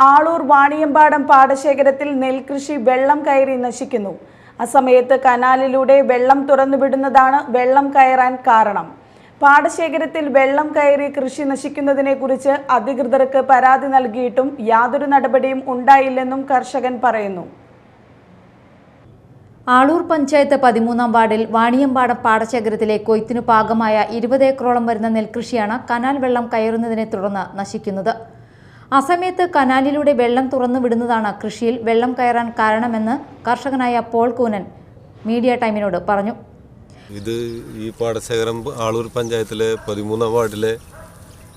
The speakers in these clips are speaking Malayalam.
ആളൂർ വാണിയമ്പാടം പാടശേഖരത്തിൽ നെൽകൃഷി വെള്ളം കയറി നശിക്കുന്നു. അസമയത്ത് കനാലിലൂടെ വെള്ളം തുറന്നുവിടുന്നതാണ് വെള്ളം കയറാൻ കാരണം. പാടശേഖരത്തിൽ വെള്ളം കയറി കൃഷി നശിക്കുന്നതിനെക്കുറിച്ച് അധികൃതർക്ക് പരാതി നൽകിയിട്ടും യാതൊരു നടപടിയും ഉണ്ടായില്ലെന്നും കർഷകൻ പറയുന്നു. ആളൂർ പഞ്ചായത്ത് പതിമൂന്നാം വാർഡിൽ വാണിയമ്പാടം പാടശേഖരത്തിലെ കൊയ്ത്തിനു പാകമായ ഇരുപത് ഏക്കറോളം വരുന്ന നെൽകൃഷിയാണ് കനാൽ വെള്ളം കയറുന്നതിനെ തുടർന്ന് നശിക്കുന്നത്. അസമയത്ത് കനാലിലൂടെ വെള്ളം തുറന്നു വിടുന്നതാണ് കൃഷിയിൽ വെള്ളം കയറാൻ കാരണമെന്ന് കർഷകനായ പോൾ കൂനൻ മീഡിയ ടൈമിനോട് പറഞ്ഞു. ഇത് ഈ പാടശേഖരം ആളൂർ പഞ്ചായത്തിലെ പതിമൂന്നാം വാർഡിലെ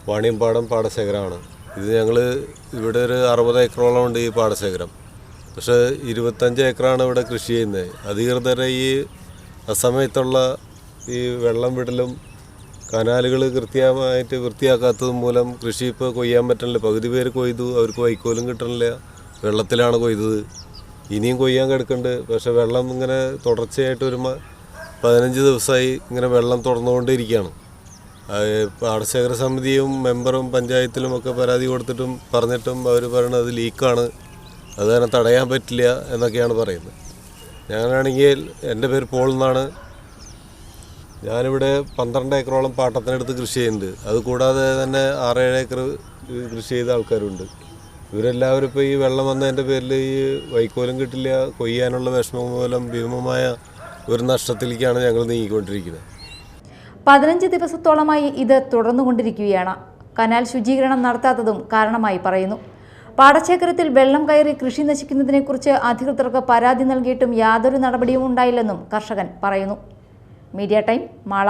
വാണിയമ്പാടം പാടശേഖരമാണ്. ഇത് ഞങ്ങൾ ഇവിടെ ഒരു അറുപത് ഏക്കറോളം ഉണ്ട് ഈ പാടശേഖരം. പക്ഷേ ഇരുപത്തഞ്ച് ഏക്കറാണ് ഇവിടെ കൃഷി ചെയ്യുന്നത്. അധികൃതരെ ഈ അസമയത്തുള്ള ഈ വെള്ളം വിടലും കനാലുകൾ കൃത്യമായിട്ട് വൃത്തിയാക്കാത്തത് മൂലം കൃഷി ഇപ്പോൾ കൊയ്യാൻ പറ്റണില്ല. പകുതി പേര് കൊയ്തു അവർക്ക് വൈക്കോലും കിട്ടണില്ല. വെള്ളത്തിലാണ് കൊയ്തത്. ഇനിയും കൊയ്യാൻ കിടക്കുന്നുണ്ട്. പക്ഷെ വെള്ളം ഇങ്ങനെ തുടർച്ചയായിട്ട് ഒരു പതിനഞ്ച് ദിവസമായി ഇങ്ങനെ വെള്ളം തുറന്നുകൊണ്ടിരിക്കുകയാണ് പാടശേഖര സമിതിയും മെമ്പറും പഞ്ചായത്തിലും ഒക്കെ പരാതി കൊടുത്തിട്ടും പറഞ്ഞിട്ടും അവർ പറയുന്നത് അത് ലീക്കാണ്. അത് തന്നെ തടയാൻ പറ്റില്ല എന്നൊക്കെയാണ് പറയുന്നത്. ഞാനാണെങ്കിൽ എന്റെ പേര് പോൾ എന്നാണ്. ഞാനിവിടെ പന്ത്രണ്ട് ഏക്കറോളം പാട്ടത്തിനടുത്ത് കൃഷി ചെയ്യുന്നുണ്ട്. അത് കൂടാതെ തന്നെ ആറേഴ് ഏക്കർ കൃഷി ചെയ്ത ആൾക്കാരുണ്ട്. ഇവരെല്ലാവരും ഇപ്പോൾ ഈ വെള്ളം വന്നതിന്റെ പേരിൽ ഈ വൈക്കോലും കിട്ടില്ല കൊയ്യാനുള്ള വിഷമം മൂലം ഭീമമായ ഒരു നഷ്ടത്തിലേക്കാണ് ഞങ്ങൾ നീങ്ങിക്കൊണ്ടിരിക്കുന്നത്. പതിനഞ്ച് ദിവസത്തോളമായി ഇത് തുടർന്നുകൊണ്ടിരിക്കുകയാണ്. കനാൽ ശുചീകരണം നടത്താത്തതും കാരണമായി പറയുന്നു. പാടശേഖരത്തിൽ വെള്ളം കയറി കൃഷി നശിക്കുന്നതിനെക്കുറിച്ച് അധികൃതർക്ക് പരാതി നൽകിയിട്ടും യാതൊരു നടപടിയും ഉണ്ടായില്ലെന്നും കർഷകൻ പറയുന്നു. Media time Mala